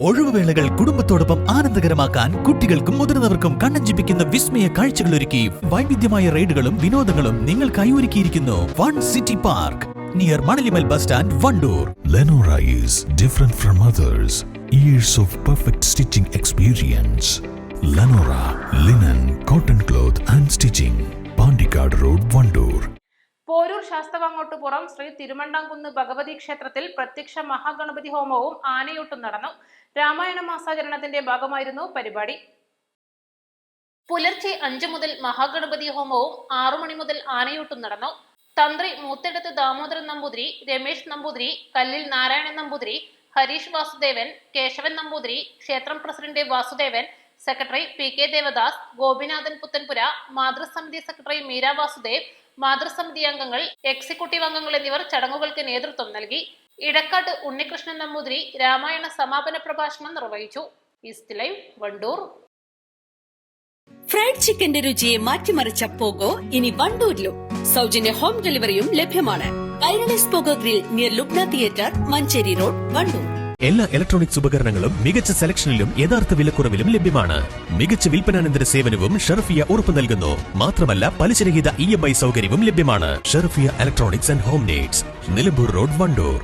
ഒഴിവുവേളകൾ കുടുംബത്തോടൊപ്പം ആനന്ദകരമാക്കാൻ കുട്ടികൾക്കും മുതിർന്നവർക്കും കണ്ണഞ്ചിപ്പിക്കുന്ന വിസ്മയ കാഴ്ചകൾ ഒരുക്കി വൈവിധ്യമായ റൈഡുകളും വിനോദങ്ങളും നിങ്ങൾക്കായി ഒരുക്കിയിരിക്കുന്നു one city park near Manalimal bus stand Wandoor Lenora is from from others. Of perfect stitching experience. Lenora linen, Porur Sasthavangottupuram Shri Thirumandamkunnu Bhagavathi ക്ഷേത്രത്തിൽ പ്രത്യക്ഷ മഹാഗണപതി ഹോമവും ആനയൂട്ടും നടന്നു. രാമായണ മാസാചരണത്തിന്റെ ഭാഗമായിരുന്നു പരിപാടി. പുലർച്ചെ അഞ്ചു മുതൽ മഹാഗണപതി ഹോമവും ആറു മണി മുതൽ ആനയൂട്ടും നടന്നു. തന്ത്രി മൂത്തെടുത്ത് ദാമോദരൻ നമ്പൂതിരി രമേശ് നമ്പൂതിരി കല്ലിൽ നാരായണൻ നമ്പൂതിരി ഹരീഷ് വാസുദേവൻ കേശവൻ നമ്പൂതിരി ക്ഷേത്രം president Vasudevan secretary P K Devadas Gopinathan Puthanpura മാതൃസമിതി secretary Meera Vasudev മാതൃസമിതി അംഗങ്ങൾ എക്സിക്യൂട്ടീവ് അംഗങ്ങൾ എന്നിവർ ചടങ്ങുകൾക്ക് നേതൃത്വം നൽകി. ഇടക്കാട്ട് ഉണ്ണികൃഷ്ണൻ നമ്പൂതിരി രാമായണ സമാപന പ്രഭാഷണം നിർവഹിച്ചു. East live Wandoor. ഫ്രൈഡ് ചിക്കന്റെ രുചിയെ മാറ്റിമറിച്ച പോഗോ ഇനി വണ്ടൂരിലും. സൗജന്യ ഹോം ഡെലിവറിയും ലഭ്യമാണ്. Kairalis pogo grill near Lubna theatre Manjeri road Wandoor. എല്ലാ ഇലക്ട്രോണിക്സ് ഉപകരണങ്ങളും മികച്ച സെലക്ഷനിലും യഥാർത്ഥ വിലക്കുറവിലും ലഭ്യമാണ്. മികച്ച വിൽപ്പനാനന്തര സേവനവും ഷെർഫിയ ഉറപ്പു നൽകുന്നു. മാത്രമല്ല പലിശരഹിത ഇ എം ഐ സൗകര്യവും ലഭ്യമാണ്. Sherfiya electronics and home needs Nilambur road Wandoor.